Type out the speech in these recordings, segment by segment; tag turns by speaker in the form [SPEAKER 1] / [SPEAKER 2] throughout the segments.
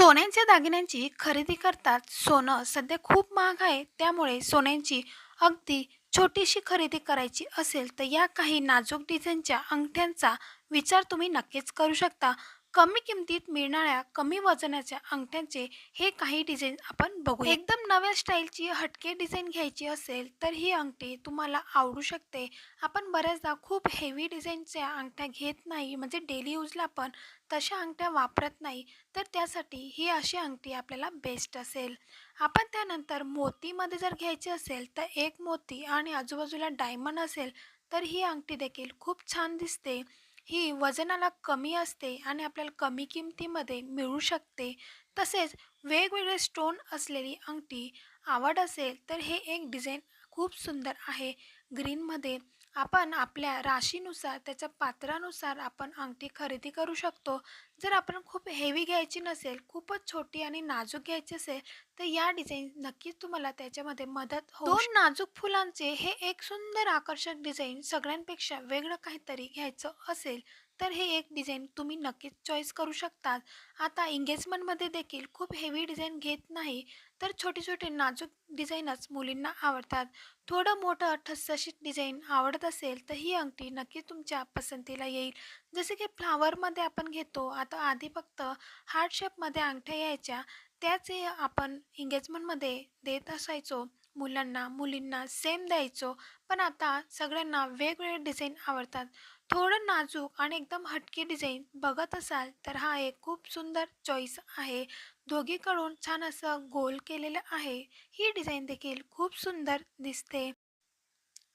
[SPEAKER 1] सोन्याच्या दागिन्यांची खरेदी करतात. सोनं सध्या खूप महाग आहे. त्यामुळे सोन्यांची अगदी छोटीशी खरेदी करायची असेल तर या काही नाजूक डिझाईनच्या अंगठ्यांचा विचार तुम्ही नक्कीच करू शकता. कमी किमतीत मिळणाऱ्या कमी वजनाच्या अंगठ्यांचे हे काही डिझाईन आपण बघू एकदम नव्या स्टाईलची हटके डिझाईन घ्यायची असेल तर ही अंगठी तुम्हाला आवडू शकते. आपण बऱ्याचदा खूप हेवी डिझाईनच्या अंगठ्या घेत नाही म्हणजे डेली यूजला पण तशा अंगठ्या वापरत नाही. तर त्यासाठी ही अशी अंगठी आपल्याला बेस्ट असेल. आपण त्यानंतर मोतीमध्ये जर घ्यायची असेल तर एक मोती आणि आजूबाजूला डायमंड असेल तर ही अंगठी देखील खूप छान दिसते. ही वजनाला कमी असते आणि आपल्याला कमी किमतीमध्ये मिळू शकते. तसेच वेगवेगळे स्टोन असलेली अंगठी आवड असेल तर हे एक डिझाईन खूप सुंदर आहे. ग्रीनमध्ये आपण आपल्या राशीनुसार त्याच्या पात्रानुसार आपण अंगठी खरेदी करू शकतो. जर आपण खूप हेवी घ्यायची नसेल खूपच छोटी आणि नाजूक घ्यायची असेल तर या डिझाईन नक्कीच तुम्हाला त्याच्यामध्ये मदत हो दोन नाजूक फुलांचे हे एक सुंदर आकर्षक डिझाईन सगळ्यांपेक्षा वेगळं काहीतरी घ्यायचं असेल तर हे एक डिझाईन तुम्ही नक्कीच चॉईस करू शकतात आता एंगेजमेंटमध्ये देखील खूप हेवी डिझाईन घेत नाही तर छोटे छोटे नाजूक डिझाईनच मुलींना आवडतात. थोडं मोठं ठसठशीत डिझाईन आवडत असेल तर ही अंगठी नक्की तुमच्या पसंतीला येईल. जसे की फ्लावरमध्ये आपण घेतो आता आधी फक्त हार्ट शेपमध्ये अंगठ्या यायच्या त्याच आपण एंगेजमेंटमध्ये देत असायचो. मुलांना मुलींना सेम द्यायचो. पण आता सगळ्यांना वेगवेगळे डिझाईन आवडतात. थोडं नाजूक आणि एकदम हटके डिझाईन बघत असाल तर हा एक खूप सुंदर चॉईस आहे. दोघीकडून छान असं गोल केलेलं आहे. ही डिझाईन देखील खूप सुंदर दिसते.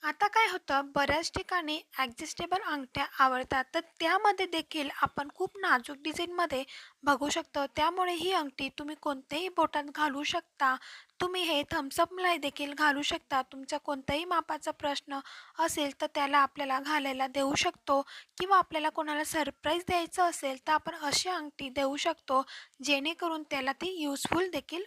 [SPEAKER 1] आता काय होतं? बऱ्याच ठिकाणी ॲडजस्टेबल अंगठ्या आवडतात. तर त्यामध्ये देखील आपण खूप नाजूक डिझाईनमध्ये बघू शकतो. त्यामुळे ही अंगठी तुम्ही कोणत्याही बोटात घालू शकता. तुम्ही हे थम्सअपलाही देखील घालू शकता. तुमचा कोणताही मापाचा प्रश्न असेल तर त्याला आपल्याला घालायला देऊ शकतो. किंवा आपल्याला कोणाला सरप्राईज द्यायचं असेल तर आपण अशी अंगठी देऊ शकतो. जेणेकरून त्याला ती युजफुल देखील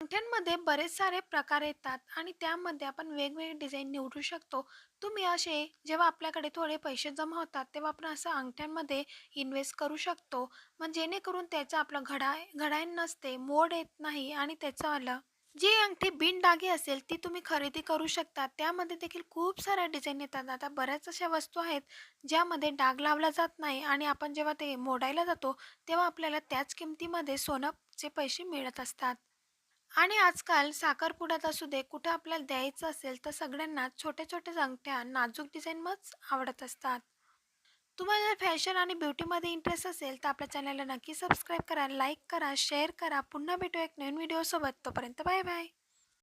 [SPEAKER 1] अंगठ्यांमध्ये बरेच सारे प्रकार येतात आणि त्यामध्ये आपण वेगवेगळे डिझाईन निवडू शकतो. तुम्ही असे जेव्हा आपल्याकडे थोडे पैसे जमा होतात तेव्हा आपण असं अंगठ्यांमध्ये इन्व्हेस्ट करू शकतो. मग जेणेकरून त्याचं आपलं घडाय घडायन नसते मोड येत नाही आणि त्याचं आलं. जी अंगठी बिन डागी असेल ती तुम्ही खरेदी करू शकता त्यामध्ये देखील खूप साऱ्या डिझाईन येतात. आता बऱ्याच अशा वस्तू आहेत ज्यामध्ये डाग लावला जात नाही आणि आपण जेव्हा ते मोडायला जातो तेव्हा आपल्याला त्याच किमतीमध्ये सोनंचे पैसे मिळत असतात. आणि आजकाल साखरपुड्यात असू दे कुठं आपल्याला द्यायचं असेल तर सगळ्यांना छोट्या छोट्या अंगठ्या नाजूक डिझाईनमच आवडत असतात. तुम्हाला जर फॅशन आणि ब्युटीमध्ये इंटरेस्ट असेल तर आपल्या चॅनलला नक्की सबस्क्राईब करा लाईक करा शेअर करा. पुन्हा भेटू एक नवीन व्हिडिओसोबत. तोपर्यंत बाय बाय